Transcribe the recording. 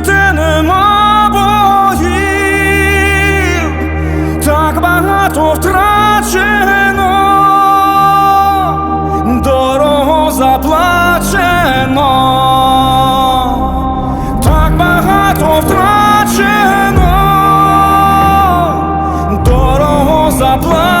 жити нема так багато втрачено, дорого заплачено, так багато втрачено, дорого заплачено.